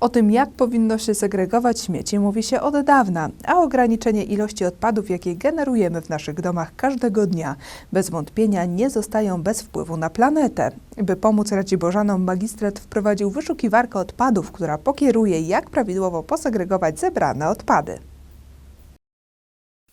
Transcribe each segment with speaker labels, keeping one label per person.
Speaker 1: O tym, jak powinno się segregować śmieci, mówi się od dawna, a ograniczenie ilości odpadów, jakie generujemy w naszych domach każdego dnia, bez wątpienia nie zostają bez wpływu na planetę. By pomóc Raciborzanom, magistrat wprowadził wyszukiwarkę odpadów, która pokieruje, jak prawidłowo posegregować zebrane odpady.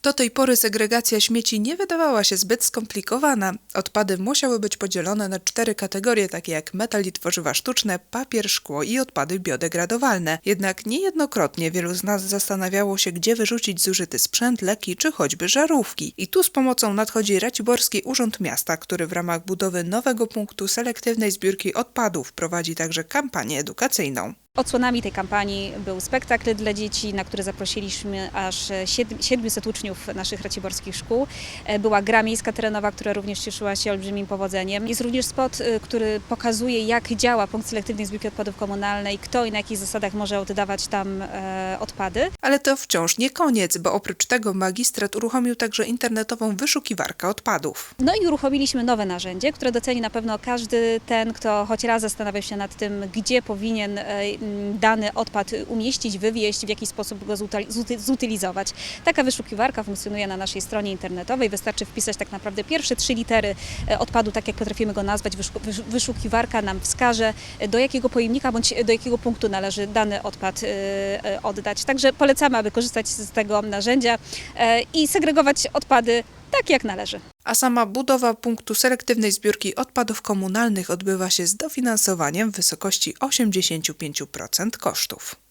Speaker 1: Do tej pory segregacja śmieci nie wydawała się zbyt skomplikowana. Odpady musiały być podzielone na cztery kategorie, takie jak metal i tworzywa sztuczne, papier, szkło i odpady biodegradowalne. Jednak niejednokrotnie wielu z nas zastanawiało się, gdzie wyrzucić zużyty sprzęt, leki czy choćby żarówki. I tu z pomocą nadchodzi Raciborski Urząd Miasta, który w ramach budowy nowego punktu selektywnej zbiórki odpadów prowadzi także kampanię edukacyjną.
Speaker 2: Odsłonami tej kampanii był spektakl dla dzieci, na który zaprosiliśmy aż siedm- 700 uczniów naszych raciborskich szkół. E, Była gra miejska terenowa, która również cieszyła się olbrzymim powodzeniem. Jest również spot, y, który pokazuje, jak działa punkt selektywnej zbiórki odpadów komunalnej, kto i na jakich zasadach może oddawać tam e, odpady.
Speaker 1: Ale to wciąż nie koniec, bo oprócz tego magistrat uruchomił także internetową wyszukiwarkę odpadów.
Speaker 2: No i uruchomiliśmy nowe narzędzie, które doceni na pewno każdy ten, kto choć raz zastanawia się nad tym, gdzie powinien e, dany odpad umieścić, wywieźć, w jaki sposób go zutylizować. Taka wyszukiwarka funkcjonuje na naszej stronie internetowej. Wystarczy wpisać tak naprawdę pierwsze trzy litery e, odpadu, tak jak potrafimy go nazwać. Wyszu- wysz- Wyszukiwarka nam wskaże, e, do jakiego pojemnika bądź do jakiego punktu należy dany odpad e, oddać. Także polecamy, aby korzystać z tego narzędzia i segregować odpady tak, jak należy.
Speaker 1: A sama budowa punktu selektywnej zbiórki odpadów komunalnych odbywa się z dofinansowaniem w wysokości 85% kosztów.